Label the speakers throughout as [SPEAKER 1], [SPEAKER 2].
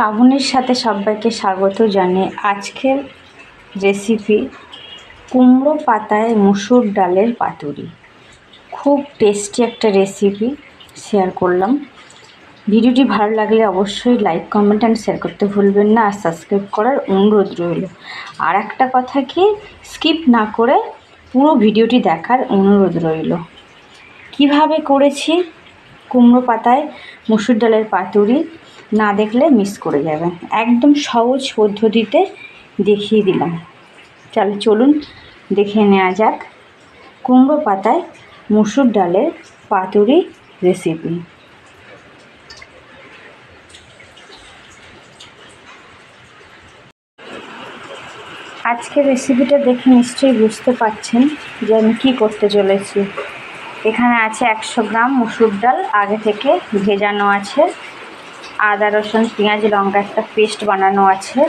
[SPEAKER 1] শ্রাবণীর সাথে সবাইকে স্বাগত জানিয়ে আজকের রেসিপি কুমড়ো পাতায় মুসুর ডালের পাতুরি। খুব টেস্টি একটা রেসিপি শেয়ার করলাম। ভিডিওটি ভালো লাগলে অবশ্যই লাইক কমেন্ট অ্যান্ড শেয়ার করতে ভুলবেন না। আর সাবস্ক্রাইব করার অনুরোধ রইল। আর একটা কথা কি স্কিপ না করে পুরো ভিডিওটি দেখার অনুরোধ রইল। কীভাবে করেছি কুমড়ো পাতায় মুসুর ডালের পাতুরি? না দেখলে মিস করে যাবেন একদম সহজ পদ্ধতিতে দেখিয়ে দিলাম। তাহলে চলুন দেখে নেওয়া যাক। কুমড়ো পাতায় মুসুর ডালের পাতুরি রেসিপি আজকের রেসিপিটা দেখে নিশ্চয়ই বুঝতে পারছেন যে আমি কী করতে চলেছি। এখানে আছে একশো গ্রাম মুসুর ডাল, আগে থেকে ভেজানো আছে। আদা, রসুন, পেঁয়াজ, লঙ্কা একটা পেস্ট বানানো আছে।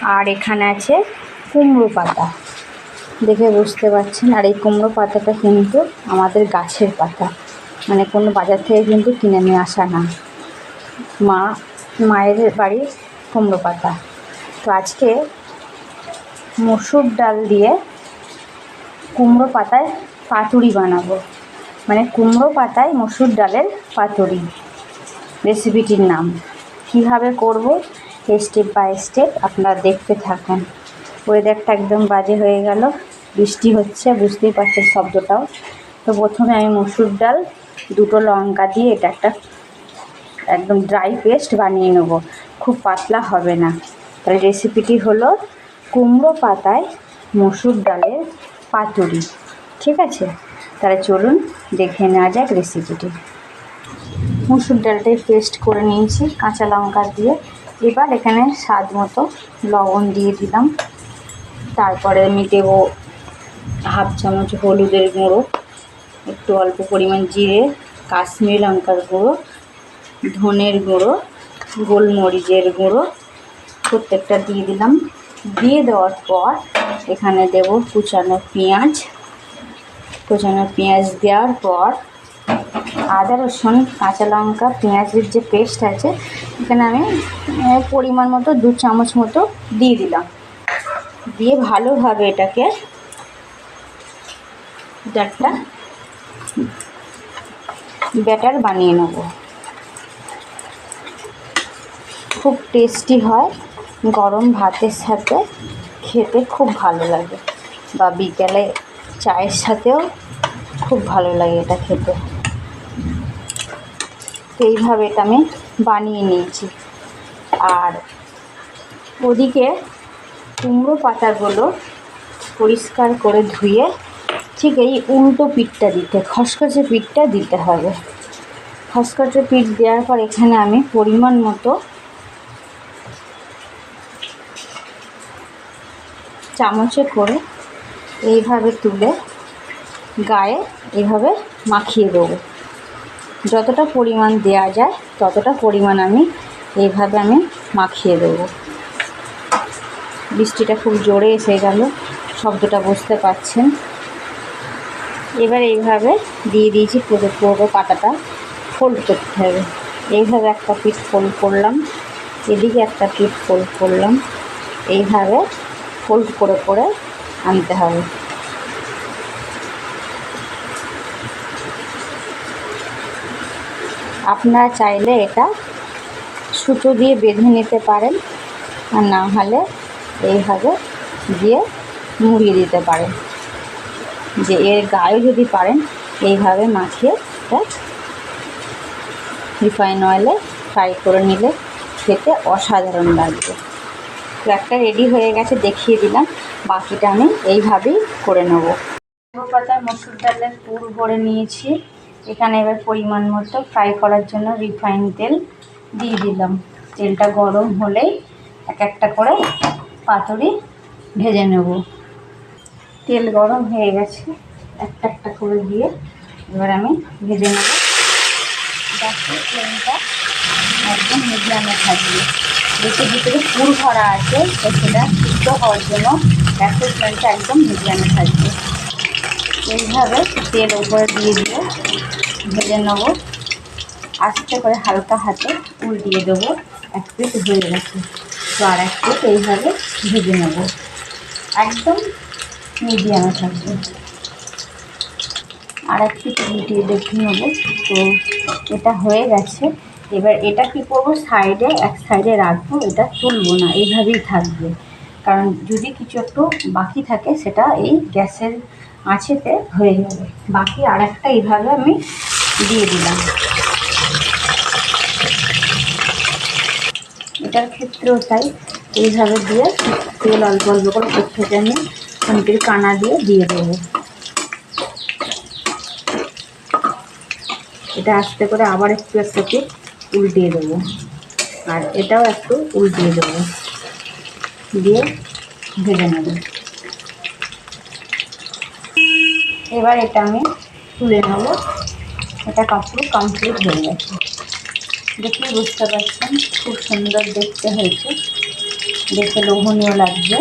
[SPEAKER 1] আর এখানে আছে কুমড়ো পাতা। দেখে বুঝতে পারছেন? আর এই কুমড়ো পাতাটা কিন্তু আমাদের গাছের পাতা। মানে কোনো বাজার থেকে কিন্তু কিনে নিয়ে আসা না। মা, মায়ের বাড়ির কুমড়ো পাতা। তো আজকে মসুর ডাল দিয়ে কুমড়ো পাতায় পাতুরি বানাবো। মানে কুমড়ো পাতায় মসুর ডালের পাতুরি। রেসিপিটির নাম। কীভাবে করব? স্টেপ বাই স্টেপ আপনারা দেখতে থাকুন। ওয়েদারটা একদম বাজে হয়ে গেল। বৃষ্টি হচ্ছে, বুঝতেই পারছেন শব্দটাও। তো প্রথমে আমি মসুর ডাল, দুটো লঙ্কা দিয়ে এটা একটা একদম ড্রাই পেস্ট বানিয়ে নেব। খুব পাতলা হবে না। তাহলে রেসিপিটি হলো কুমড়ো পাতায় মসুর ডালের পাতুরি। ঠিক আছে? তাহলে চলুন দেখে নেওয়া যাক রেসিপিটি মুসুর ডালটাই পেস্ট করে নিয়েছি, কাঁচা লঙ্কা দিয়ে। এবার এখানে স্বাদ মতো লবণ দিয়ে দিলাম। তারপরে আমি দেবো হাফ চামচ হলুদের গুঁড়ো, একটু অল্প পরিমাণ জিরে, কাশ্মীরি লঙ্কার গুঁড়ো, ধনের গুঁড়ো, গোলমরিচের গুঁড়ো, প্রত্যেকটা দিয়ে দিলাম। দিয়ে দেওয়ার পর এখানে দেব কুচানো পেঁয়াজ। কুচানো পেঁয়াজ দেওয়ার পর আদা, রসুন, কাঁচা লঙ্কা পেঁয়াজের যে পেস্ট আছে, এখানে আমি পরিমাণ মতো, দু চামচ মতো দিয়ে দিলাম। দিয়ে ভালোভাবে এটাকে একটা ব্যাটার বানিয়ে নেব। খুব টেস্টি হয়, গরম ভাতের সাথে, খেতে খুব ভালো লাগে। বা বিকেলে চায়ের সাথেও খুব ভালো লাগে এটা খেতে। তো এইভাবে এটা আমি বানিয়ে নিয়েছি। আর ওদিকে কুমড়ো পাতাগুলো পরিষ্কার করে ধুয়ে ঠিক এই উল্টো পিঠটা দিতে, খসখসে পিঠটা দিতে হবে। খসখসে পিঠ দেওয়ার পর এখানে আমি পরিমাণ মতো চামচে করে এইভাবে তুলে গায়ে এইভাবে মাখিয়ে দেবো। যতটা পরিমাণ দেওয়া যায়, ততটা পরিমাণ আমি এইভাবে আমি মাখিয়ে দেবো। বৃষ্টিটা খুব জোরে এসে গেল, শব্দটা বুঝতে পাচ্ছেন এবার এইভাবে দিয়ে দিয়েছি পুরো পুরো পাতাটা ফোল্ড করতে হবে। এইভাবে একটা পিঠ ফোল্ড করলাম, এদিকে একটা পিঠ ফোল্ড করলাম। এইভাবে ফোল্ড করে করে আনতে হবে। আপনারা চাইলে এটা সুতো দিয়ে বেঁধে নিতে পারেন আর না হলে এইভাবে দিয়ে মুড়িয়ে দিতে পারেন। যে এর গায়ে যদি পারেন, এইভাবে মাখিয়ে এটা রিফাইন অয়েলে ফ্রাই করে নিলে খেতে অসাধারণ লাগবে। একটা রেডি হয়ে গেছে, দেখিয়ে দিলাম। বাকিটা আমি এইভাবেই করে নেব। পাতায় মসুর ডালের পুর ভরে নিয়েছি। এখানে এবার পরিমাণ মতো ফ্রাই করার জন্য রিফাইন তেল দিয়ে দিলাম। তেলটা গরম হলেই এক একটা করে পাতুরি ভেজে নেব। তেল গরম হয়ে গেছে, একটা একটা করে দিয়ে এবার আমি ভেজে নেব। গ্যাসের একদম মিডিয়ামে থাকবে। যেতে ভিতরে পুর ভরা আছে, তো সেটা সিদ্ধ হওয়ার জন্য গ্যাসের ফ্লেমটা একদম মিডিয়ামে থাকবে। এইভাবে তেল উপরে দিয়ে দিয়ে ভেজে নেব। আস্তে করে হালকা হাতে উল্টিয়ে দেবো। এক পিঠ হয়ে গেছে। তো আর এক পিঠ এইভাবে ভেজে নেব। একদম মিডিয়ামে থাকবে। আর এক পিঠ উল্টিয়ে দেখে নেব। তো এটা হয়ে গেছে। এবার এটা কি করব? সাইডে, এক সাইডে রাখব। এটা তুলবো না। এইভাবেই থাকবে। কারণ যদি কিছু একটু বাকি থাকে, সেটা এই গ্যাসের আঁচেতে হয়ে যাবে। বাকি আর একটা এইভাবে আমি দিয়ে দিলাম। এটার ক্ষেত্রেও তাই এইভাবে দিয়ে তেল অল্প অল্প করে প্রত্যেকে আমি কানা দিয়ে দিয়ে দেবো। এটা আস্তে করে আবার একটু একটা উল্টিয়ে দেবো। আর এটাও একটু উল্টিয়ে দেবো। দিয়ে ভেজে নেব। এবার এটা আমি তুলে নেব। এটা কাপড় কমপ্লিট হয়ে গেছে। দেখেই বুঝতে পারছেন, খুব সুন্দর দেখতে হয়েছে। দেখে লোভনীয় লাগছে।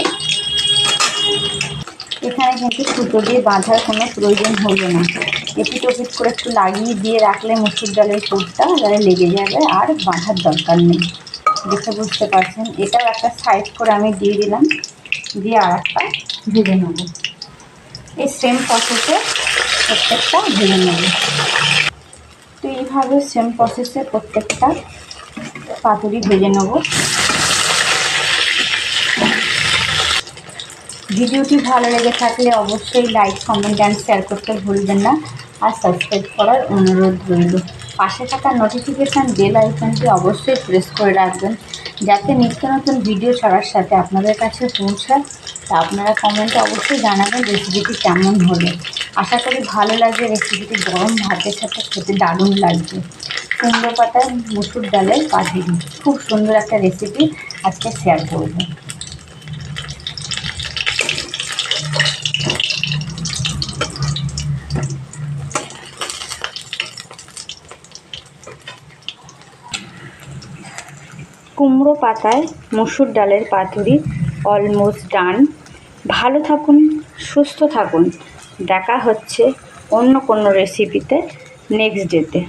[SPEAKER 1] এখানে কিন্তু সুতো দিয়ে বাঁধার কোনো প্রয়োজন হলো না। এপিট ওপিট করে একটু লাগিয়ে দিয়ে রাখলে মুসুর ডালের পুরটা তাহলে লেগে যাবে আর বাঁধার দরকার নেই। দেখে বুঝতে পারছেন। এটাও একটা সাইড করে আমি দিয়ে দিলাম। দিয়ে আর একটা ভেজে নেব। এই সেম প্রসেসে প্রত্যেকটা ভেজে নেব। তো এইভাবে সেম প্রসেসে প্রত্যেকটা পাতুরি ভেজে নেব। ভিডিওটি ভালো লেগে থাকলে অবশ্যই লাইক কমেন্ট অ্যান্ড শেয়ার করতে ভুলবেন না। আর সাবস্ক্রাইব করার অনুরোধ রইল। পাশে থাকা নোটিফিকেশান বেল আইকনটি অবশ্যই প্রেস করে রাখবেন, যাতে নিত্য নতুন ভিডিও ছাড়ার সাথে আপনাদের কাছে পৌঁছায়। তা আপনারা কমেন্টে অবশ্যই জানাবেন রেসিপিটি কেমন হলো। আশা করি ভালো লাগবে রেসিপিটি গরম ভাতের সাথে খেতে দারুণ লাগবে। কুমড়ো পাতায় মুসুর ডালের পাঠিয়ে খুব সুন্দর একটা রেসিপি আজকে শেয়ার করব। কুমড়ো পাতায় মসুর ডালের পাতুরি অলমোস্ট ডান ভালো থাকুন, সুস্থ থাকুন। দেখা হচ্ছে অন্য কোনো রেসিপিতে নেক্সট ডেতে